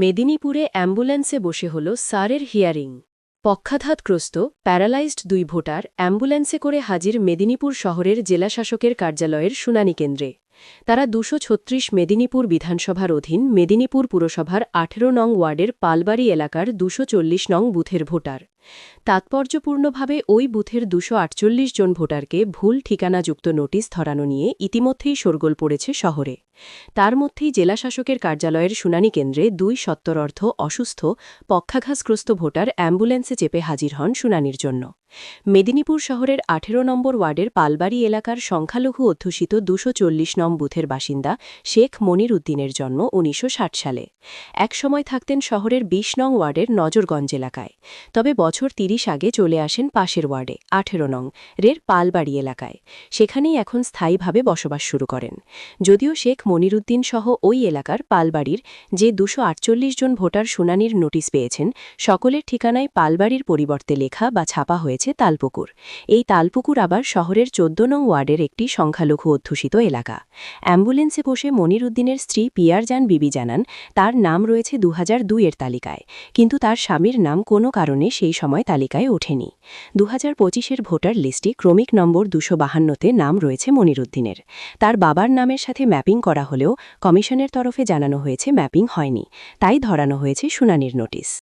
মেদিনীপুরে অ্যাম্বুলেন্সে বসে হল সারের হিয়ারিং। পক্ষাধাতগ্রস্ত প্যারালাইজড দুই ভোটার অ্যাম্বুলেন্সে করে হাজির মেদিনীপুর শহরের জেলাশাসকের কার্যালয়ের শুনানি কেন্দ্রে। তারা দুশো ছত্রিশ মেদিনীপুর বিধানসভার অধীন মেদিনীপুর পুরসভার আঠেরো নং ওয়ার্ডের পালবাড়ি এলাকার দুশো নং বুথের ভোটার। তাৎপর্যপূর্ণভাবে ওই বুথের দুশো জন ভোটারকে ভুল ঠিকানাযুক্ত নোটিশ ধরানো নিয়ে ইতিমধ্যেই শোরগোল পড়েছে শহরে। তার মধ্যেই জেলাশাসকের কার্যালয়ের শুনানি কেন্দ্রে দুই সত্তরর্ধ অসুস্থ, পক্ষাঘাতগ্রস্ত ভোটার অ্যাম্বুলেন্সে চেপে হাজির হন শুনানির জন্য। মেদিনীপুর শহরের আঠেরো নম্বর ওয়ার্ডের পালবাড়ি এলাকার সংখ্যালঘু অধ্যুষিত দুশো চল্লিশ নং বুথের বাসিন্দা শেখ মনির উদ্দিনের জন্ম উনিশশো ষাট সালে। একসময় থাকতেন শহরের ২০ নং ওয়ার্ডের নজরগঞ্জ এলাকায়। তবে বছর তিরিশ আগে চলে আসেন পাশের ওয়ার্ডে, আঠেরো নং রের পালবাড়ি এলাকায়। সেখানেই এখন স্থায়ীভাবে বসবাস শুরু করেন। যদিও শেখ মনিরুদ্দিন সহ ওই এলাকার পালবাড়ির যে দুশো জন ভোটার শুনানির নোটিশ পেয়েছেন, সকলের ঠিকানায় পালবাড়ির পরিবর্তে লেখা বা ছাপা হয়েছে তালপুকুর। এই তালপুকুর আবার শহরের চোদ্দ নং ওয়ার্ডের একটি সংখ্যালঘু অধ্যুষিত এলাকা। অ্যাম্বুলেন্সে বসে মনিরুদ্দিনের স্ত্রী পিয়ারজান বিবি জানান, তার নাম রয়েছে দুহাজার দুই এর তালিকায়, কিন্তু তার স্বামীর নাম কোনো কারণে সেই সময় তালিকায় ওঠেনি। দু হাজার পঁচিশের ভোটার লিস্টে ক্রমিক নম্বর দুশো বাহান্নতে নাম রয়েছে মনিরুদ্দিনের। তার বাবার নামের সাথে ম্যাপিং করা হলেও কমিশনের তরফে জানানো হয়েছে ম্যাপিং হয়নি। তাই ধরানো হয়েছে শুনানির নোটিশ।